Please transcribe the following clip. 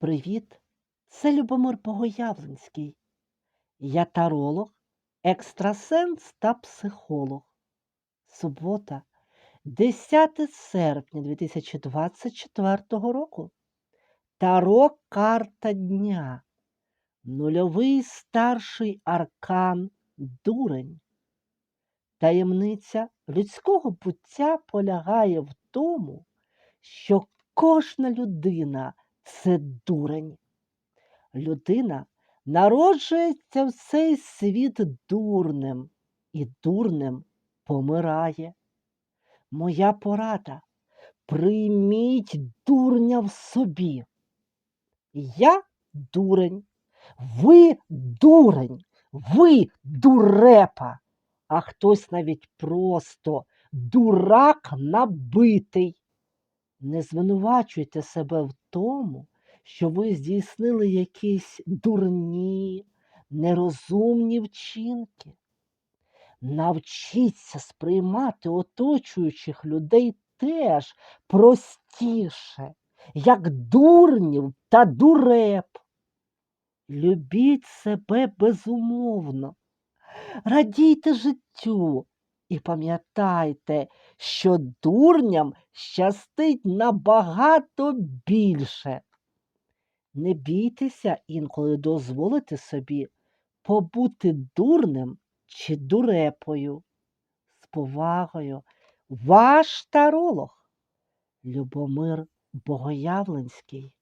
Привіт, це Любомир Богоявленський. Я таролог, екстрасенс та психолог. Субота, 10 серпня 2024 року. Таро карта дня. Нульовий старший аркан дурень. Таємниця людського буття полягає в тому, що кожна людина це дурень. Людина народжується в цей світ дурним і дурним помирає. Моя порада прийміть дурня в собі. Я дурень, ви дурень, ви дурепа, а хтось навіть просто дурак набитий. Не звинувачуйте себе в тому, що ви здійснили якісь дурні, нерозумні вчинки. Навчіться сприймати оточуючих людей теж простіше, як дурнів та дуреп. Любіть себе безумовно, радійте життю і пам'ятайте, що дурням щастить набагато більше. Не бійтеся інколи дозволити собі побути дурним чи дурепою. З повагою, ваш таролог Любомир Богоявленський.